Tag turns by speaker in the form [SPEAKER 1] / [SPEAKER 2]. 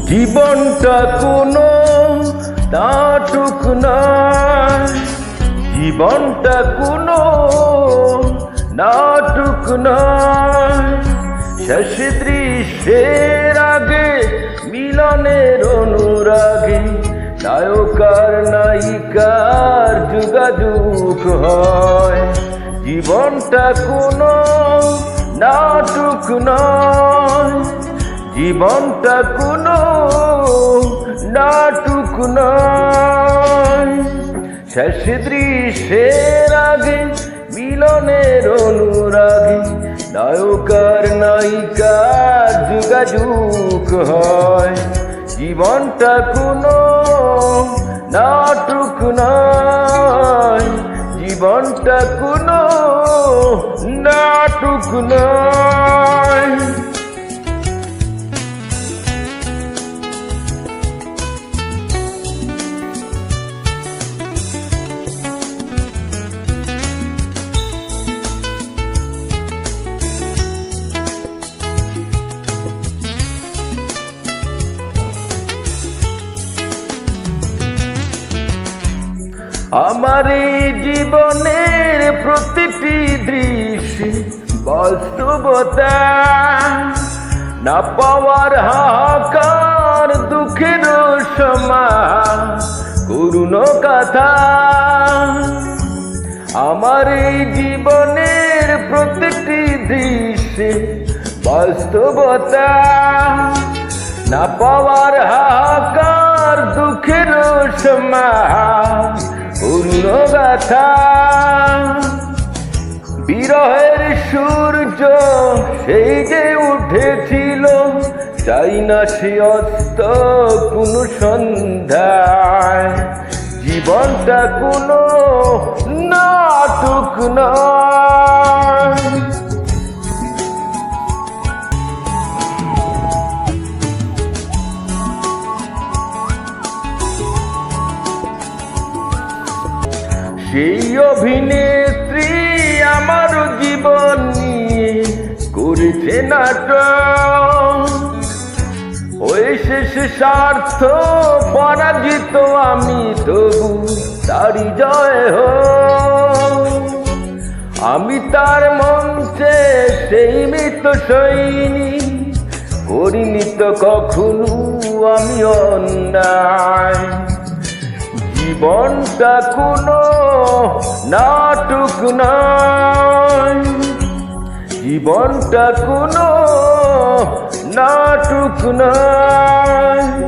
[SPEAKER 1] জীবনটা কোনো নাটক নয়। জীবনটা কোনো নাটক নয়। শেষ দৃশ্যের আগে, মিলনের অনুরাগে, নায়কার, নায়িকার যোগাযোগ হয়। জীবনটা কোনো নাটক নয়। জীবনটা কোনো নাটক নয়। শেষ দৃশ্যের আগে, মিলনের অনুরাগে, নায়কার নায়িকার যোগাযোগ হয়। জীবনটা কোনো নাটক নয়। জীবনটা কোনো নাটক নয়। আমার জীবনের প্রতিটি দৃশ্য বাস্তবতা, না পাওয়ার হাহাকার, দুঃখের সমা, করুণ কথা। আমার জীবনের প্রতিটি দৃশ্য বাস্তবতা, না পাওয়ার হাহাকার, দুঃখের সমা গাথা বিরহের সূর্য সেই যে উঠেছিল, চাই না সে অস্ত কোনো সন্ধ্যায়। জীবনটা কোনো নাটুক নয়। সেই অভিনেত্রী আমার জীবন নিয়ে করেছে নাটক। ওই শেষ স্বার্থ পরাজিত আমি তবু তারি জয় হো আমি তার মঞ্চে সেই মৃত সৈনী করিনি তো কখনো আমি অন্যায়। জীবনটা কোনো নাটক নয় জীবনটা কোনো নাটক নয়